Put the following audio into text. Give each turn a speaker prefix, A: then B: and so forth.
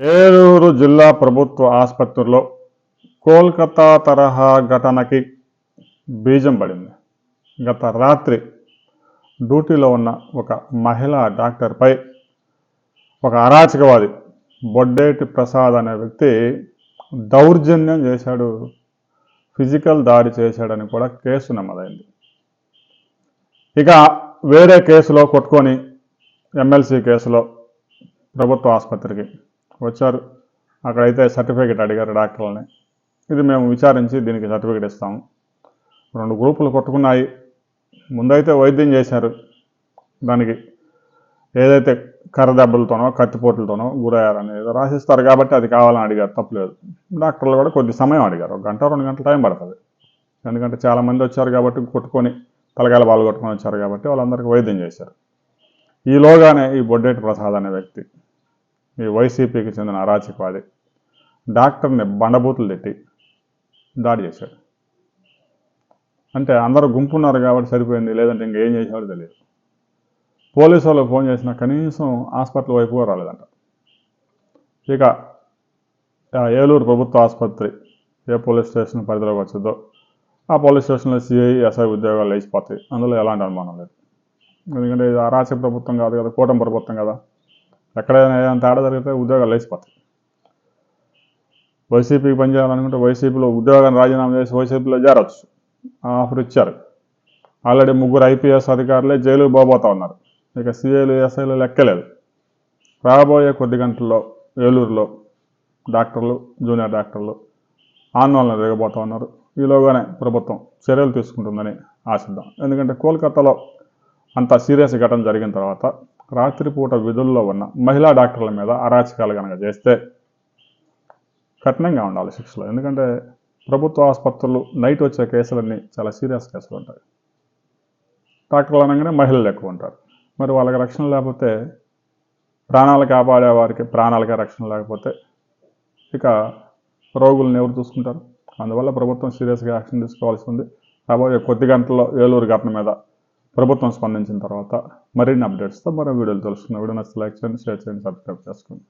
A: ఏలూరు జిల్లా ప్రభుత్వ ఆసుపత్రిలో కోల్కతా తరహా ఘటనకి బీజం పడింది. గత రాత్రి డ్యూటీలో ఉన్న ఒక మహిళా డాక్టర్పై ఒక అరాచకవాది బొడ్డేటి ప్రసాద్ అనే వ్యక్తి దౌర్జన్యం చేశాడు ఫిజికల్ దాడి చేశాడని కూడా కేసు నమోదైంది. ఇక వేరే కేసులో కొట్టుకొని ఎమ్మెల్సీ కేసులో ప్రభుత్వ ఆసుపత్రికి వచ్చారు. అక్కడైతే సర్టిఫికేట్ అడిగారు డాక్టర్లని. ఇది మేము విచారించి దీనికి సర్టిఫికేట్ ఇస్తాము. రెండు గ్రూపులు కొట్టుకున్నాయి. ముందైతే వైద్యం చేశారు. దానికి ఏదైతే కర్ర దెబ్బలతోనో కత్తిపోట్లతోనో గురయ్యారని ఏదో రాసిస్తారు కాబట్టి అది కావాలని అడిగారు. తప్పలేదు డాక్టర్లు కూడా కొద్ది సమయం అడిగారు. ఒక గంట రెండు గంటల టైం పడుతుంది. ఎందుకంటే చాలామంది వచ్చారు కాబట్టి కొట్టుకొని తలకాయల బాలు కొట్టుకొని వచ్చారు కాబట్టి వాళ్ళందరికీ వైద్యం చేశారు. ఈలోగానే ఈ బొడ్డేటి ప్రసాద్ అనే వ్యక్తి ఈ వైసీపీకి చెందిన అరాచకవాది. డాక్టర్ని బండబూతులు తిట్టి దాడి చేశాడు. అంటే అందరూ గుంపున్నారు కాబట్టి సరిపోయింది లేదంటే ఇంకేం చేసేవాడు తెలియదు. పోలీసు వాళ్ళకి ఫోన్ చేసినా కనీసం హాస్పిటల్ వైపు రాలేదంట. ఇక ఏలూరు ప్రభుత్వ ఆసుపత్రి ఏ పోలీస్ స్టేషన్ పరిధిలోకి వచ్చిందో ఆ పోలీస్ స్టేషన్లో సిఐ ఎస్ఐ ఉద్యోగాలు లేచిపోతాయి. అందులో ఎలాంటి అనుమానం లేదు. ఎందుకంటే ఇది అరాచక ప్రభుత్వం కాదు కదా కూటమి ప్రభుత్వం కదా. ఎక్కడైనా ఏదైనా తేడా జరిగితే ఉద్యోగాలు లేచిపోతాయి. వైసీపీకి పనిచేయాలనుకుంటే వైసీపీలో ఉద్యోగాన్ని రాజీనామా చేసి వైసీపీలో చేరొచ్చు. ఆ ఆఫర్ ఇచ్చారు. ఆల్రెడీ ముగ్గురు ఐపీఎస్ అధికారులే జైలుకు పోబోతా ఉన్నారు. ఇక సిఐలు ఎస్ఐలు లెక్కలేదు. రాబోయే కొద్ది గంటల్లో ఏలూరులో డాక్టర్లు జూనియర్ డాక్టర్లు ఆందోళన దిగబోతా ఉన్నారు. ఈలోగానే ప్రభుత్వం చర్యలు తీసుకుంటుందని ఆశిద్దాం. ఎందుకంటే కోల్కతాలో అంత సీరియస్ ఘటన జరిగిన తర్వాత రాత్రిపూట విధుల్లో ఉన్న మహిళా డాక్టర్ల మీద అరాచకాలు కనుక చేస్తే కఠినంగా ఉండాలి శిక్షలు. ఎందుకంటే ప్రభుత్వ ఆసుపత్రులు నైట్ వచ్చే కేసులన్నీ చాలా సీరియస్ కేసులు ఉంటాయి. డాక్టర్లు అనగానే మహిళలు ఎక్కువ ఉంటారు. మరి వాళ్ళకి రక్షణ లేకపోతే ప్రాణాలు కాపాడే వారికి ప్రాణాలకే రక్షణ లేకపోతే ఇక రోగులను ఎవరు చూసుకుంటారు? అందువల్ల ప్రభుత్వం సీరియస్గా యాక్షన్ తీసుకోవాల్సి ఉంది. రాబోయే కొద్ది గంటల్లో ఏలూరు ఘటన మీద ప్రభుత్వం స్పందించిన తర్వాత మరిన్ని అప్డేట్స్తో మరో వీడియోలు తెలుసుకున్న వీడియో నచ్చితే లైక్ చేయండి షేర్ చేయండి సబ్స్క్రైబ్ చేసుకోండి.